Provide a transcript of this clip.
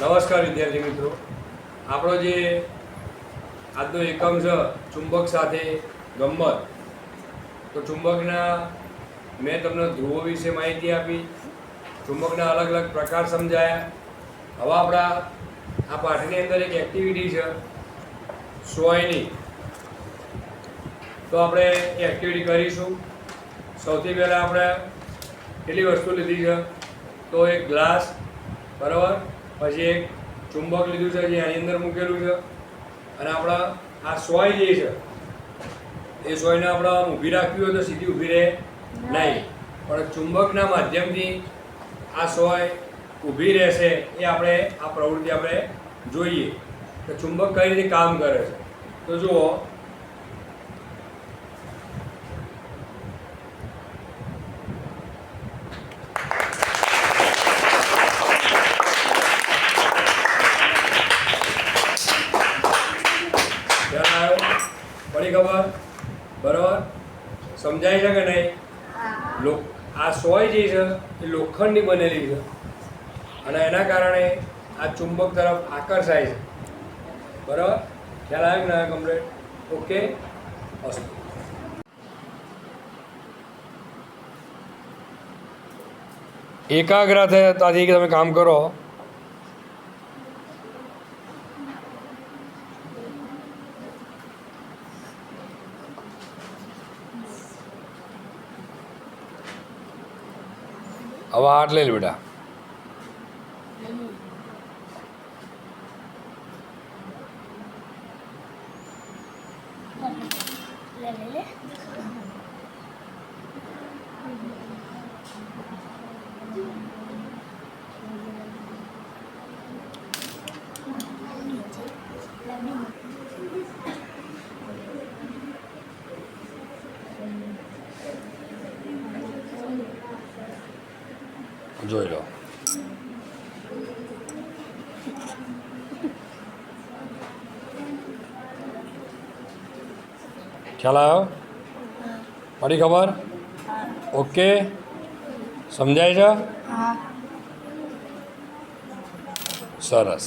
વિદ્યાર્થી મિત્રો. આપણો જે આજનો એકમ છે, ચુંબક સાથે ગમત તો ચુંબકના મેં તમને ધ્રુવો વિશે માહિતી આપી. ચુંબકના અલગ અલગ પ્રકાર સમજાયા. હવે આપણા આ પાઠની અંદર એક એક્ટિવિટી છે સોયની તો આપણે એ એક્ટિવિટી કરીશું. સૌથી પહેલાં આપણે કેટલી વસ્તુ લીધી છે? તો એક ગ્લાસ, બરાબર? પછી એક ચુંબક લીધું છે જે એની અંદર મૂકેલું છે. અને આપણા આ સોય જે છે, એ સોયને આપણે ઊભી રાખવી હોય તો સીધી ઊભી રહે નહીં. પણ ચુંબકના માધ્યમથી આ સોય ઊભી રહેશે એ આપણે આ પ્રવૃત્તિ આપણે જોઈએ. કે ચુંબક કઈ રીતે કામ કરે છે? તો જુઓ ખ્યાલ આવ્યો પડી ખબર? બરાબર? સમજાય છે કે નહીં? આ સોય જે છે, એ લોખંડની બનેલી છે. અને એના કારણે આ ચુંબક તરફ આકર્ષાય છે. બરાબર? ખ્યાલ આવ્યો ને કમ્પ્લેટ ઓકે. અસ્તુ એકાગ્રતાથી તમે કામ કરો. હવે હાથ લઈ લે જોઈ લો. ખ્યાલ આવ્યો? પડી ખબર? ઓકે? સમજાય છે? સરસ.